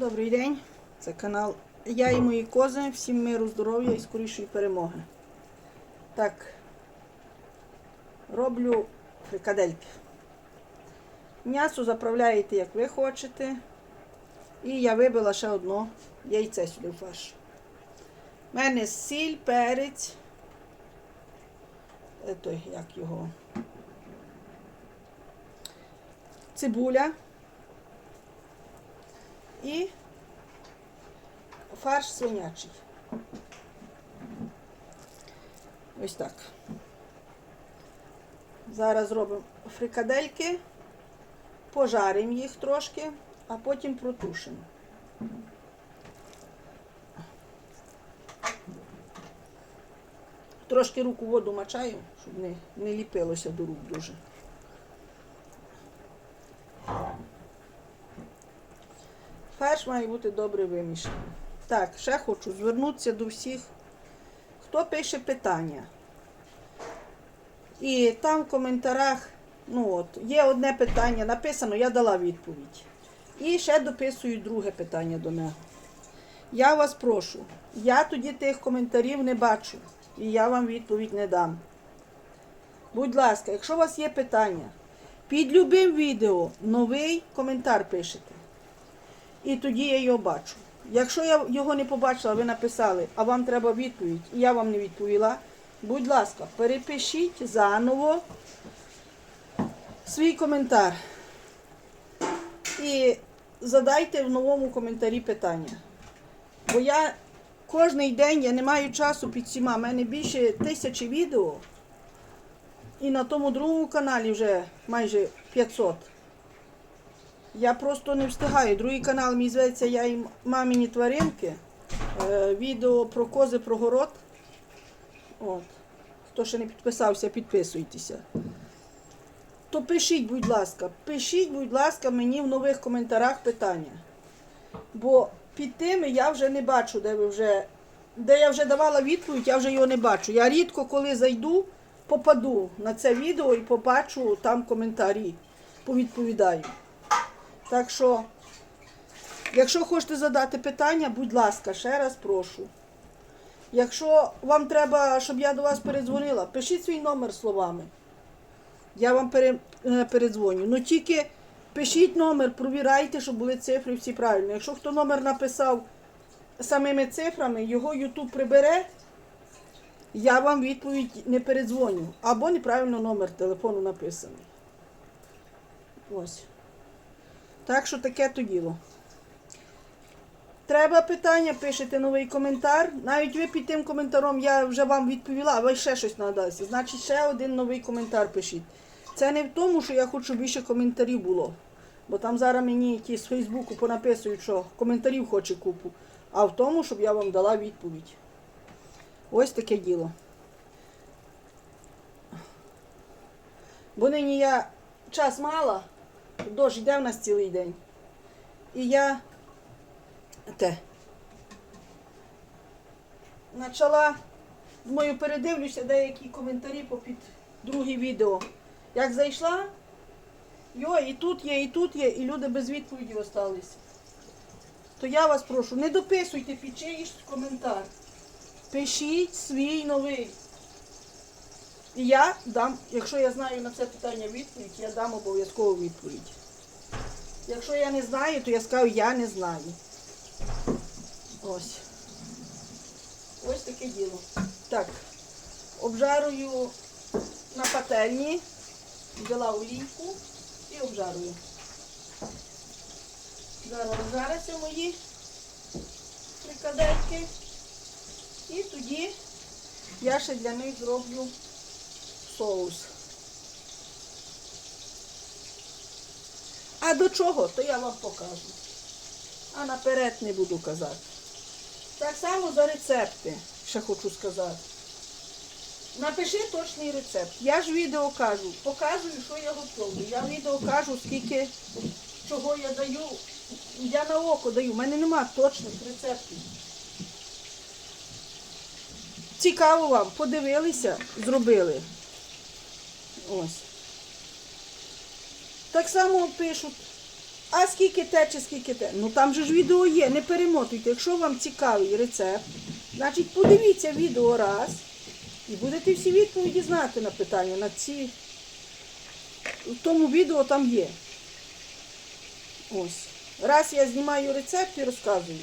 Добрий день, це канал Я і мої кози. Всім миру, здоров'я і скорішої перемоги. Так, роблю фрикадельки. М'ясо заправляєте, як ви хочете. І я вибила ще одно яйце сюди в фарш. У мене сіль, перець. Е, Той, як його. Цибуля. І фарш свинячий. Ось так. Зараз зробимо фрикадельки, пожаримо їх трошки, а потім протушимо. Трошки руку воду мачаю, щоб не, не ліпилося до рук дуже. Фарш має бути добре вимішаний. Так, ще хочу звернутися до всіх, хто пише питання. І там в коментарях, ну от, є одне питання написано, я дала відповідь. І ще дописую друге питання до нього. Я вас прошу, я тоді тих коментарів не бачу, і я вам відповідь не дам. Будь ласка, якщо у вас є питання, під любим відео новий коментар пишете. І тоді я його бачу. Якщо я його не побачила, ви написали, а вам треба відповідь, і я вам не відповіла, будь ласка, перепишіть заново свій коментар. І задайте в новому коментарі питання. Бо я кожен день я не маю часу під всіма. У мене більше тисячі відео. І на тому другому каналі вже майже 500. Я просто не встигаю. Другий канал мій зветься Я і мамині тваринки. Е, відео про кози, про город. От. Хто ще не підписався, підписуйтеся. То пишіть, будь ласка, пишіть, будь ласка, мені в нових коментарях питання. Бо під тими я вже не бачу, де ви вже. Де я вже давала відповідь, я вже його не бачу. Я рідко, коли зайду, попаду на це відео і побачу там коментарі. Повідповідаю. Так що, якщо хочете задати питання, будь ласка, ще раз прошу. Якщо вам треба, щоб я до вас передзвонила, пишіть свій номер словами. Я вам пере, е, передзвоню. Ну тільки пишіть номер, провірайте, щоб були цифри всі правильні. Якщо хто номер написав самими цифрами, його YouTube прибере, я вам відповідь не передзвоню. Або неправильно номер телефону написаний. Ось. Так що таке то діло. Треба питання, пишете новий коментар. Навіть ви під тим коментаром я вже вам відповіла, а ви ще щось надалися. Значить, ще один новий коментар пишіть. Це не в тому, що я хочу, більше коментарів було. Бо там зараз мені ті з Фейсбуку понаписують, що коментарів хоче купу. А в тому, щоб я вам дала відповідь. Ось таке діло. Бо нині я час мала, дощ йде в нас цілий день. І я те. Почала, думаю, передивлюся деякі коментарі по під друге відео. Як зайшла, йо, і тут є, і тут є, і люди без відповіді осталися. То я вас прошу, не дописуйте під чиїсь коментар. Пишіть свій новий. І я дам, якщо я знаю на це питання відповідь, я дам обов'язково відповідь. Якщо я не знаю, то я скажу, я не знаю. Ось. Ось таке діло. Так, обжарую на пательні, взяла олійку і обжарую. Зараз обжаряться мої фрикадельки. І тоді я ще для них зроблю соус. А до чого, то я вам покажу. А наперед не буду казати. Так само за рецепти, ще хочу сказати. Напиши точний рецепт. Я ж відео кажу, показую, що я готовлю. Я відео кажу, скільки чого я даю. Я на око даю. У мене нема точних рецептів. Цікаво вам, подивилися, зробили. Ось. Так само пишуть, А скільки те чи скільки те? Ну там же ж відео є, не перемотуйте. Якщо вам цікавий рецепт, значить подивіться відео раз і будете всі відповіді знати на питання. На ці... В тому відео там є. Ось. Раз я знімаю рецепт і розказую.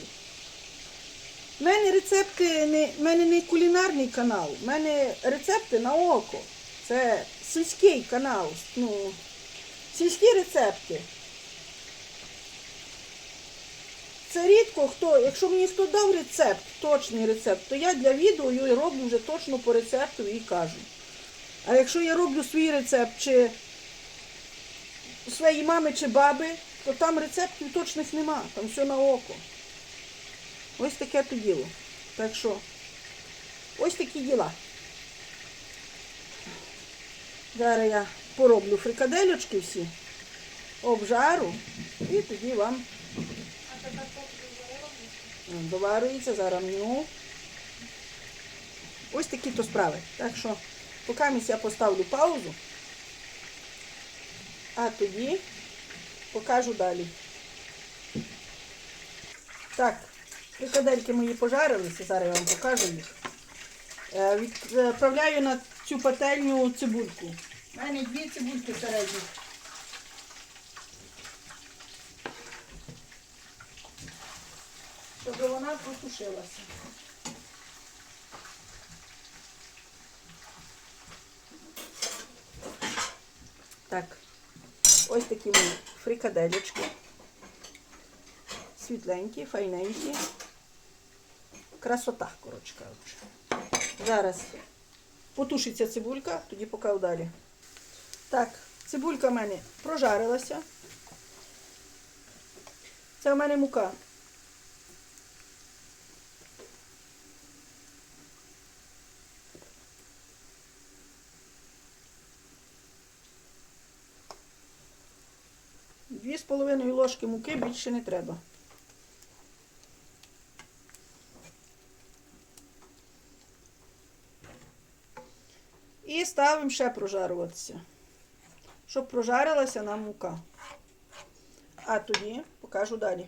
У мене рецепти не, в мене не кулінарний канал, у мене рецепти на око. Це сільський канал. Ну, сільські рецепти. Це рідко хто, якщо мені хто дав рецепт, точний рецепт, то я для відео його роблю вже точно по рецепту і кажу. А якщо я роблю свій рецепт чи своєї мами чи баби, то там рецептів точних нема, там все на око. Ось таке то діло. Так що, ось такі діла. Зараз я пороблю фрикадельочки всі, обжару і тоді вам доварюється зараз ну. Ось такі то справи. Так що, поки я поставлю паузу, а тоді покажу далі. Так, фрикадельки мої пожарилися, зараз я вам покажу їх. Е, Відправляю на цю пательню цибульку. У мене дві цибульки середні. Щоб вона протушилася. Так, ось такі мої фрикадельочки. Світленькі, файненькі. Красота, коротше кажучи. Зараз потушиться цибулька, тоді покажу далі. Так, цибулька в мене прожарилася. Це в мене мука. Дві з половиною ложки муки більше не треба. І ставимо ще прожарюватися, щоб прожарилася нам мука. А тоді покажу далі.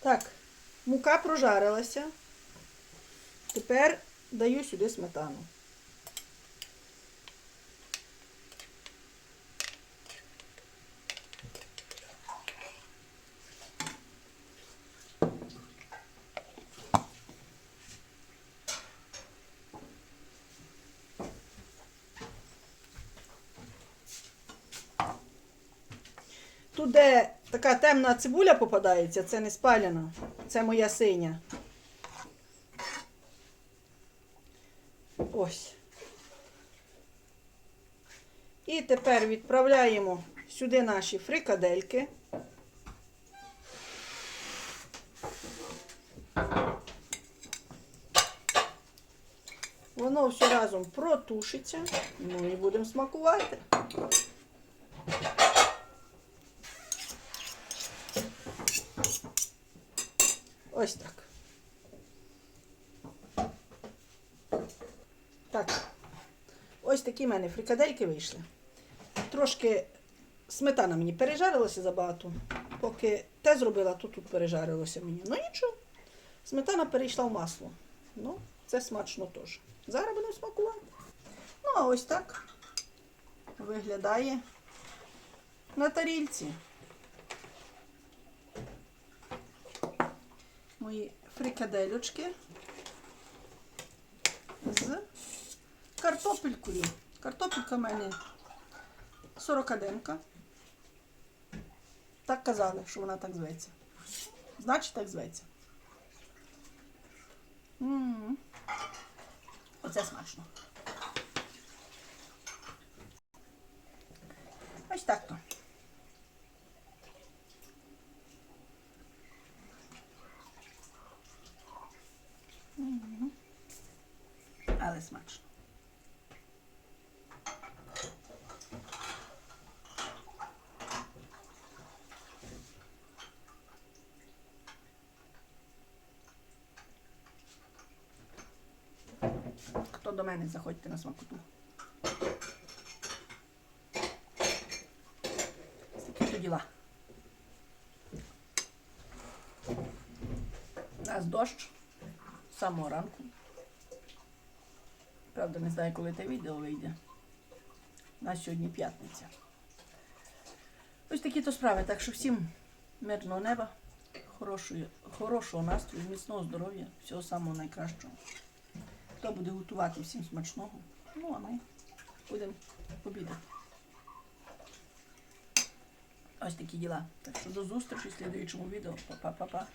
Так, мука прожарилася. Тепер даю сюди сметану. Тут, де така темна цибуля попадається, це не спаляна, це моя синя. Ось. І тепер відправляємо сюди наші фрикадельки. Воно все разом протушиться, ну і будемо смакувати. Ось так. Так. Ось такі в мене фрикадельки вийшли. Трошки сметана мені пережарилася забагато. Поки те зробила, то тут пережарилося мені. Ну нічого. Сметана перейшла в масло. Ну, це смачно теж. Зараз будемо смакувати. Ну, а ось так виглядає на тарільці. Мої фрикадельочки з картопелькою. Картопелька в мене 41. Так казали, що вона так зветься. Значить, так зветься. М-м-м. Оце смачно. Ось так то. але смачно. Хто до мене заходьте на смакоту? Такі то діла. У нас дощ з самого ранку. Правда, не знаю, коли те відео вийде. У нас сьогодні п'ятниця. Ось такі то справи. Так що всім мирного неба, хорошої, хорошого настрою, міцного здоров'я, всього самого найкращого. Хто буде готувати всім смачного. Ну, а ми будемо обідати. Ось такі діла. Так що до зустрічі в слідуючому відео. Па-па-па-па.